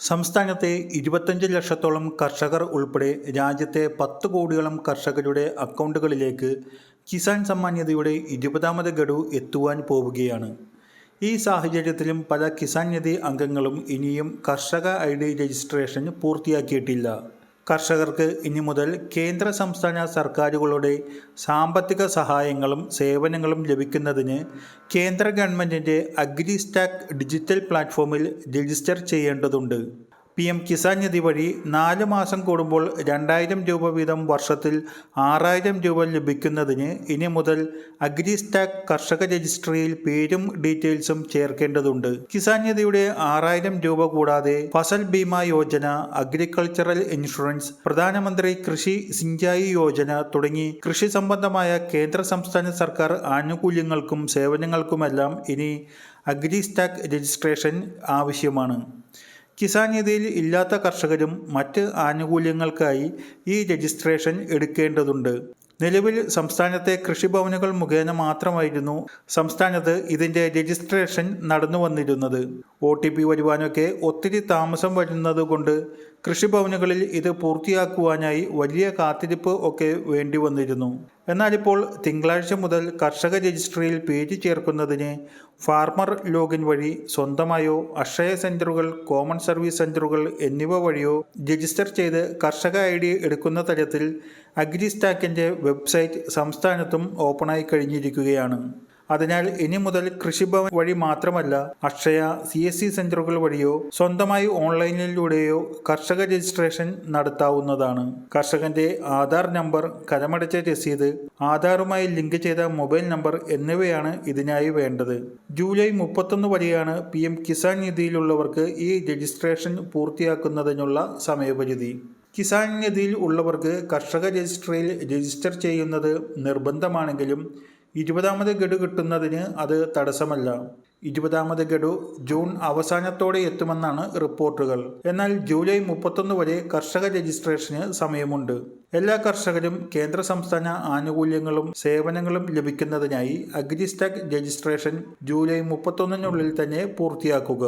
സംസ്ഥാനത്തെ ഇരുപത്തഞ്ച് ലക്ഷത്തോളം കർഷകർ ഉൾപ്പെടെ രാജ്യത്തെ പത്ത് കോടിയോളം കർഷകരുടെ അക്കൗണ്ടുകളിലേക്ക് കിസാൻ സമ്മാൻ നിധിയുടെ ഇരുപതാമത് ഗഡു എത്തുവാൻ പോവുകയാണ്. ഈ സാഹചര്യത്തിലും പല കിസാൻ നിധി അംഗങ്ങളും ഇനിയും കർഷക ഐ ഡി രജിസ്ട്രേഷൻ പൂർത്തിയാക്കിയിട്ടില്ല. കർഷകർക്ക് ഇനി മുതൽ കേന്ദ്ര സംസ്ഥാന സർക്കാരുകളുടെ സാമ്പത്തിക സഹായങ്ങളും സേവനങ്ങളും ലഭിക്കുന്നതിന് കേന്ദ്ര ഗവൺമെന്റിന്റെ അഗ്രി സ്റ്റാക്ക് ഡിജിറ്റൽ പ്ലാറ്റ്ഫോമിൽ രജിസ്റ്റർ ചെയ്യേണ്ടതുണ്ട്. പി എം കിസാൻ നിധി വഴി നാല് മാസം കൂടുമ്പോൾ രണ്ടായിരം രൂപ വീതം വർഷത്തിൽ ആറായിരം രൂപ ലഭിക്കുന്നതിന് ഇനി മുതൽ അഗ്രിസ്റ്റാക് കർഷക രജിസ്ട്രിയിൽ പേരും ഡീറ്റെയിൽസും ചേർക്കേണ്ടതുണ്ട്. കിസാൻ നിധിയുടെ ആറായിരം രൂപ കൂടാതെ ഫസൽ ബീമ യോജന അഗ്രികൾച്ചറൽ ഇൻഷുറൻസ് പ്രധാനമന്ത്രി കൃഷി സിഞ്ചായി യോജന തുടങ്ങി കൃഷി സംബന്ധമായ കേന്ദ്ര സംസ്ഥാന സർക്കാർ ആനുകൂല്യങ്ങൾക്കും സേവനങ്ങൾക്കുമെല്ലാം ഇനി അഗ്രിസ്റ്റാക് രജിസ്ട്രേഷൻ ആവശ്യമാണ്. കിസാൻ നിധിയിൽ ഇല്ലാത്ത കർഷകരും മറ്റ് ആനുകൂല്യങ്ങൾക്കായി ഈ രജിസ്ട്രേഷൻ എടുക്കേണ്ടതുണ്ട്. നിലവിൽ സംസ്ഥാനത്തെ കൃഷിഭവനുകൾ മുഖേന മാത്രമായിരുന്നു സംസ്ഥാനത്ത് ഇതിന്റെ രജിസ്ട്രേഷൻ നടന്നു വന്നിരുന്നത് ഒ ടി പി വരുവാനൊക്കെ ഒത്തിരി താമസം വരുന്നത് കൊണ്ട് കൃഷിഭവനുകളിൽ ഇത് പൂർത്തിയാക്കുവാനായി വലിയ കാത്തിരിപ്പ് ഒക്കെ വേണ്ടി വന്നിരുന്നു. എന്നാലിപ്പോൾ തിങ്കളാഴ്ച മുതൽ കർഷക രജിസ്ട്രിയിൽ പേര് ചേർക്കുന്നതിന് ഫാർമർ ലോഗിൻ വഴി സ്വന്തമായോ അക്ഷയ സെന്ററുകൾ കോമൺ സർവീസ് സെന്ററുകൾ എന്നിവ വഴിയോ രജിസ്റ്റർ ചെയ്ത് കർഷക ഐ ഡി എടുക്കുന്ന തരത്തിൽ അഗ്രി സ്റ്റാക്കിന്റെ വെബ്സൈറ്റ് സംസ്ഥാനത്തും ഓപ്പണായി കഴിഞ്ഞിരിക്കുകയാണ്. അതിനാൽ ഇനി മുതൽ കൃഷിഭവൻ വഴി മാത്രമല്ല അക്ഷയ സി എസ് സി സെന്ററുകൾ വഴിയോ സ്വന്തമായി ഓൺലൈനിലൂടെയോ കർഷക രജിസ്ട്രേഷൻ നടത്താവുന്നതാണ്. കർഷകന്റെ ആധാർ നമ്പർ കരമടച്ച രസീത് ആധാറുമായി ലിങ്ക് ചെയ്ത മൊബൈൽ നമ്പർ എന്നിവയാണ് ഇതിനായി വേണ്ടത്. ജൂലൈ മുപ്പത്തൊന്ന് വരെയാണ് പി എം കിസാൻ നിധിയിലുള്ളവർക്ക് ഈ രജിസ്ട്രേഷൻ പൂർത്തിയാക്കുന്നതിനുള്ള സമയപരിധി. കിസാൻ നിധിയിൽ ഉള്ളവർക്ക് കർഷക രജിസ്ട്രിയിൽ രജിസ്റ്റർ ചെയ്യുന്നത് നിർബന്ധമാണെങ്കിലും ഇരുപതാമത് ഗഡു കിട്ടുന്നതിന് അത് തടസ്സമല്ല. ഇരുപതാമത് ഗഡു ജൂൺ അവസാനത്തോടെ എത്തുമെന്നാണ് റിപ്പോർട്ടുകൾ. എന്നാൽ ജൂലൈ മുപ്പത്തൊന്ന് വരെ കർഷക രജിസ്ട്രേഷന് സമയമുണ്ട്. എല്ലാ കർഷകരും കേന്ദ്ര സംസ്ഥാന ആനുകൂല്യങ്ങളും സേവനങ്ങളും ലഭിക്കുന്നതിനായി അഗ്രിസ്റ്റാക് രജിസ്ട്രേഷൻ ജൂലൈ മുപ്പത്തൊന്നിനുള്ളിൽ തന്നെ പൂർത്തിയാക്കുക.